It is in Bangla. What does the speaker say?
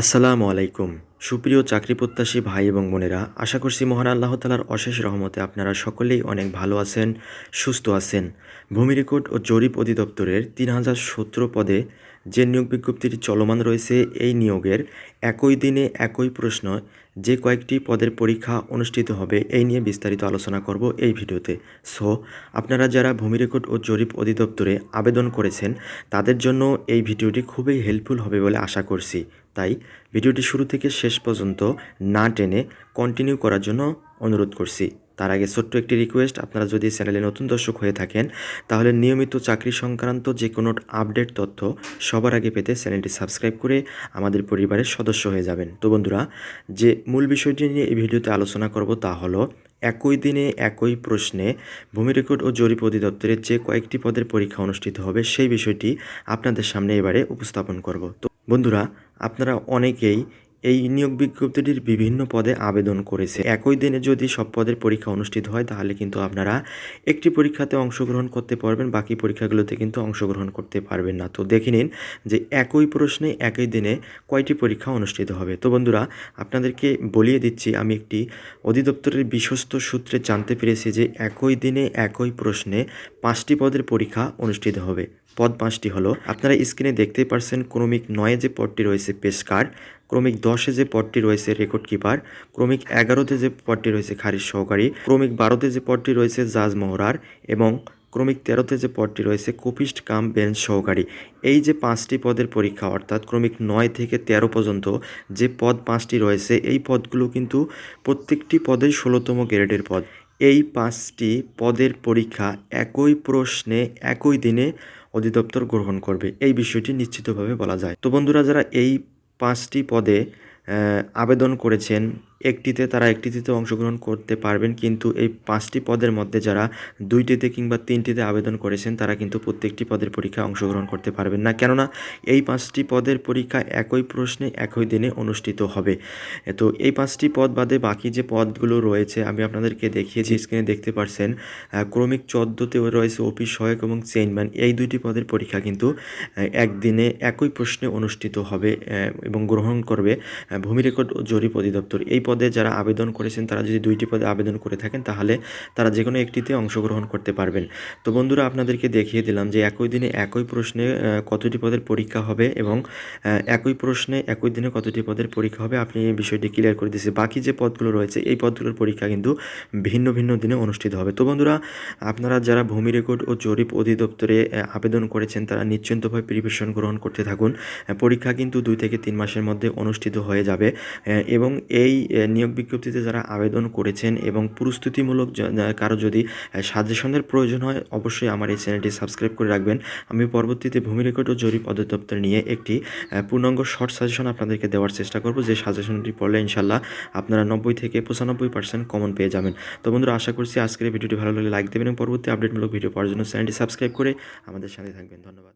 আসসালামু আলাইকুম। সুপ্রিয় চাকরি প্রত্যাশী ভাই এবং বোনেরা, আশা করছি মহান আল্লাহ তালার অশেষ রহমতে আপনারা সকলেই অনেক ভালো আছেন, সুস্থ আছেন। ভূমি রেকর্ড ও জরিপ অধিদপ্তরের তিন হাজার সতেরো পদে যে নিয়োগ বিজ্ঞপ্তিটি চলমান রয়েছে, এই নিয়োগের একই দিনে একই প্রশ্ন, যে কয়েকটি পদের পরীক্ষা অনুষ্ঠিত হবে, এই নিয়ে বিস্তারিত আলোচনা করব এই ভিডিওতে। সো, আপনারা যারা ভূমি রেকর্ড ও জরিপ অধিদপ্তরে আবেদন করেছেন, তাদের জন্য এই ভিডিওটি খুবই হেল্পফুল হবে বলে আশা করছি। তাই ভিডিওটি শুরু থেকে শেষ পর্যন্ত না টেনে কন্টিনিউ করার জন্য অনুরোধ করছি। তার আগে ছোট্ট একটি রিকোয়েস্ট আপনারা যদি চ্যানেলে নতুন দর্শক হয়ে থাকেন, তাহলে নিয়মিত চাকরি সংক্রান্ত যে কোনো আপডেট তথ্য সবার আগে পেতে চ্যানেলটি সাবস্ক্রাইব করে আমাদের পরিবারের সদস্য হয়ে যাবেন। তো বন্ধুরা, যে মূল বিষয়টি নিয়ে এই ভিডিওতে আলোচনা করব তা হলো, একই দিনে একই প্রশ্নে ভূমি রেকর্ড ও জরিপ অধিদপ্তরের যে কয়েকটি পদের পরীক্ষা অনুষ্ঠিত হবে সেই বিষয়টি আপনাদের সামনে এবারে উপস্থাপন করব। তো বন্ধুরা, আপনারা অনেকেই এই নিয়োগ বিজ্ঞপ্তিটির বিভিন্ন পদে আবেদন করেছে। একই দিনে যদি সব পদের পরীক্ষা অনুষ্ঠিত হয়, তাহলে কিন্তু আপনারা একটি পরীক্ষাতে অংশগ্রহণ করতে পারবেন, বাকি পরীক্ষাগুলোতে কিন্তু অংশগ্রহণ করতে পারবেন না। তো দেখে নিন যে একই প্রশ্নে একই দিনে কয়টি পরীক্ষা অনুষ্ঠিত হবে। তো বন্ধুরা, আপনাদেরকে বলিয়ে দিচ্ছি, আমি একটি অধিদপ্তরের বিশ্বস্ত সূত্রে জানতে পেরেছি যে একই দিনে একই প্রশ্নে পাঁচটি পদের পরীক্ষা অনুষ্ঠিত হবে। পদ পাঁচটি হলো, আপনারা স্ক্রিনে দেখতেই পারছেন ক্রমিক নয়ে যে পদটি রয়েছে পেশকার ক্রমিক দশে যে পদটি রয়েছে রেকর্ড কিপার, ক্রমিক এগারোতে যে পদটি রয়েছে খারিজ সহকারী, ক্রমিক বারোতে যে পদটি রয়েছে জাজ মহরার এবং ক্রমিক তেরোতে যে পদটি রয়েছে কোপিস্ট কাম বেঞ্চ সহকারী। এই যে পাঁচটি পদের পরীক্ষা, অর্থাৎ ক্রমিক নয় থেকে তেরো পর্যন্ত যে পদ পাঁচটি রয়েছে, এই পদগুলো কিন্তু প্রত্যেকটি পদেই ষোলোতম গ্রেডের পদ। এই পাঁচটি পদের পরীক্ষা একই প্রশ্নে একই দিনে অধিদপ্তর গ্রহণ করবে। এই বিষয়টি নিশ্চিতভাবে বলা যায়। তো বন্ধুরা, যারা এই পাঁচটি পদে আবেদন করেছেন একটিতে তারা একটিতে অংশগ্রহণ করতে পারবেন, কিন্তু এই পাঁচটি পদের মধ্যে যারা দুইটিতে কিংবা তিনটিতে আবেদন করেছেন, তারা কিন্তু প্রত্যেকটি পদের পরীক্ষায় অংশগ্রহণ করতে পারবেন না। কেননা এই পাঁচটি পদের পরীক্ষা একই প্রশ্নে, একই দিনে অনুষ্ঠিত হবে। তো এই পাঁচটি পদ বাদে বাকি যে পদগুলো রয়েছে, আমি আপনাদেরকে দেখিয়েছি স্ক্রিনে দেখতে পারছেন ক্রমিক চোদ্দোতেও রয়েছে অফিস সহায়ক এবং চেইনম্যান। এই দুইটি পদের পরীক্ষা কিন্তু একদিনে একই প্রশ্নে অনুষ্ঠিত হবে এবং গ্রহণ করবে ভূমি রেকর্ড ও জরিপ অধিদপ্তর। এই পদে যারা আবেদন করেছেন, তারা যদি দুইটি পদে আবেদন করে থাকেন, তাহলে তারা যে কোনো একটিতে অংশগ্রহণ করতে পারবেন। তো বন্ধুরা, আপনাদেরকে দেখিয়ে দিলাম যে একই দিনে একই প্রশ্নে কতটি পদের পরীক্ষা হবে এবং একই প্রশ্নে একই দিনে কতটি পদের পরীক্ষা হবে, আপনি এই বিষয়টি ক্লিয়ার করে দিয়েছে। বাকি যে পদগুলো রয়েছে, এই পদগুলোর পরীক্ষা কিন্তু ভিন্ন ভিন্ন দিনে অনুষ্ঠিত হবে। তো বন্ধুরা, আপনারা যারা ভূমি রেকর্ড ও জরিপ অধিদপ্তরে আবেদন করেছেন, তারা নিশ্চিন্তভাবে প্রিপারেশন গ্রহণ করতে থাকুন। পরীক্ষা কিন্তু দুই থেকে তিন মাসের মধ্যে অনুষ্ঠিত হয়ে যাবে। এবং এই নিয়োগ বিজ্ঞপ্তিতে যারা আবেদন করেছেন এবং প্রস্তুতিমূলক কারও যদি সাজেশনের প্রয়োজন হয়, অবশ্যই আমার এই চ্যানেলটি সাবস্ক্রাইব করে রাখবেন। আমি পরবর্তীতে ভূমি রেকর্ড ও জরিপ অধিদপ্তর নিয়ে একটি পূর্ণাঙ্গ শর্ট সাজেশন আপনাদেরকে দেওয়ার চেষ্টা করব। যে সাজেশনটি পড়লে ইনশাল্লাহ আপনারা নব্বই থেকে পঁচানব্বই পার্সেন্ট কমন পেয়ে যাবেন। তো বন্ধুরা, আশা করছি আজকের ভিডিওটি ভালো লাগলে লাইক দেবেন এবং পরবর্তী আপডেটমূলক ভিডিও পাওয়ার জন্য চ্যানেলটি সাবস্ক্রাইব করে আমাদের সাথে থাকবেন। ধন্যবাদ।